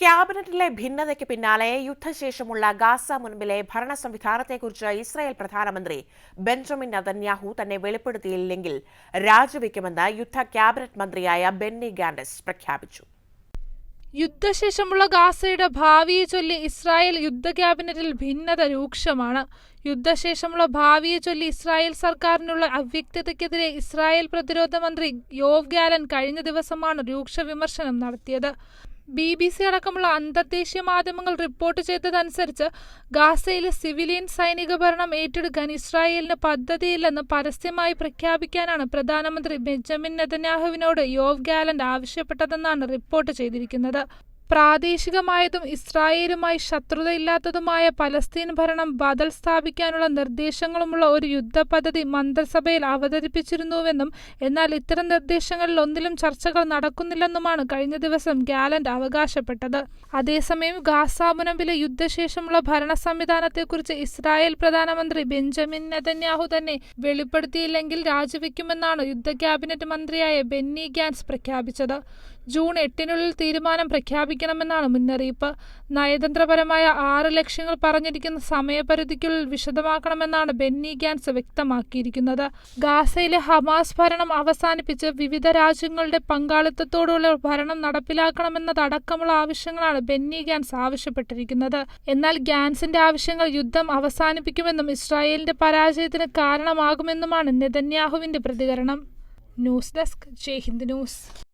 ക്യാബിനറ്റിലെ ഭിന്നതയ്ക്ക് പിന്നാലെ യുദ്ധശേഷമുള്ള ഗാസ മുൻപിലെ ഭരണ സംവിധാനത്തെക്കുറിച്ച് ഇസ്രായേൽ പ്രധാനമന്ത്രി ബെഞ്ചമിൻ നതന്യാഹു തന്നെ വെളിപ്പെടുത്തിയില്ലെങ്കിൽ രാജിവെക്കുമെന്ന് യുദ്ധ ക്യാബിനറ്റ് മന്ത്രിയായ ബെന്നി ഗാൻഡസ് പ്രഖ്യാപിച്ചു. യുദ്ധശേഷമുള്ള ഗാസയുടെ ഭാവിയെ ചൊല്ലി ഇസ്രായേൽ യുദ്ധ ക്യാബിനറ്റിൽ ഭിന്നത രൂക്ഷമാണ്. യുദ്ധശേഷമുള്ള ഭാവിയെ ചൊല്ലി ഇസ്രായേൽ സർക്കാരിനുള്ള അവ്യക്തതയ്ക്കെതിരെ ഇസ്രായേൽ പ്രതിരോധ മന്ത്രി യോവ് ഗാലൻ കഴിഞ്ഞ ദിവസമാണ് രൂക്ഷ വിമർശനം നടത്തിയത്. ബി ബി സി അടക്കമുള്ള അന്തർദേശീയ മാധ്യമങ്ങൾ റിപ്പോർട്ട് ചെയ്തതനുസരിച്ച് ഗാസയിലെ സിവിലിയൻ സൈനിക ഭരണം ഏറ്റെടുക്കാൻ ഇസ്രായേലിന് പദ്ധതിയില്ലെന്ന് പരസ്യമായി പ്രഖ്യാപിക്കാനാണ് പ്രധാനമന്ത്രി ബെഞ്ചമിൻ നെതന്യാഹുവിനോട് യോവ് ഗാലന്റ് ആവശ്യപ്പെട്ടതെന്നാണ് റിപ്പോർട്ട് ചെയ്തിരിക്കുന്നത്. പ്രാദേശികമായതും ഇസ്രായേലുമായി ശത്രുതയില്ലാത്തതുമായ പലസ്തീൻ ഭരണം ബദൽ സ്ഥാപിക്കാനുള്ള നിർദ്ദേശങ്ങളുമുള്ള ഒരു യുദ്ധ യുദ്ധപദ്ധതി മന്ത്രിസഭയിൽ അവതരിപ്പിച്ചിരുന്നുവെന്നും എന്നാൽ ഇത്തരം നിർദ്ദേശങ്ങളിൽ ഒന്നിലും ചർച്ചകൾ നടക്കുന്നില്ലെന്നുമാണ് കഴിഞ്ഞ ദിവസം ഗാലന്റ് അവകാശപ്പെട്ടത്. അതേസമയം ഗാസ മുനമ്പിലെ യുദ്ധശേഷമുള്ള ഭരണ സംവിധാനത്തെക്കുറിച്ച് ഇസ്രായേൽ പ്രധാനമന്ത്രി ബെഞ്ചമിൻ നെതന്യാഹു തന്നെ വെളിപ്പെടുത്തിയില്ലെങ്കിൽ രാജിവെക്കുമെന്നാണ് യുദ്ധ ക്യാബിനറ്റ് മന്ത്രിയായ ബെന്നി ഗാൻസ് പ്രഖ്യാപിച്ചത്. ജൂൺ എട്ടിനുള്ളിൽ തീരുമാനം പ്രഖ്യാപിക്കണമെന്നാണ് മുന്നറിയിപ്പ്. നയതന്ത്രപരമായ ആറ് ലക്ഷ്യങ്ങൾ പറഞ്ഞിരിക്കുന്ന സമയപരിധിക്കുള്ളിൽ വിശദമാക്കണമെന്നാണ് ബെന്നി ഗാൻസ് വ്യക്തമാക്കിയിരിക്കുന്നത്. ഗാസയിലെ ഹമാസ് ഭരണം അവസാനിപ്പിച്ച് വിവിധ രാജ്യങ്ങളുടെ പങ്കാളിത്തത്തോടുള്ള ഭരണം നടപ്പിലാക്കണമെന്നതടക്കമുള്ള ആവശ്യങ്ങളാണ് ബെന്നി ഗാൻസ് ആവശ്യപ്പെട്ടിരിക്കുന്നത്. എന്നാൽ ഗാൻസിന്റെ ആവശ്യങ്ങൾ യുദ്ധം അവസാനിപ്പിക്കുമെന്നും ഇസ്രായേലിന്റെ പരാജയത്തിന് കാരണമാകുമെന്നുമാണ് നെതന്യാഹുവിന്റെ പ്രതികരണം. News desk Jai Hind news.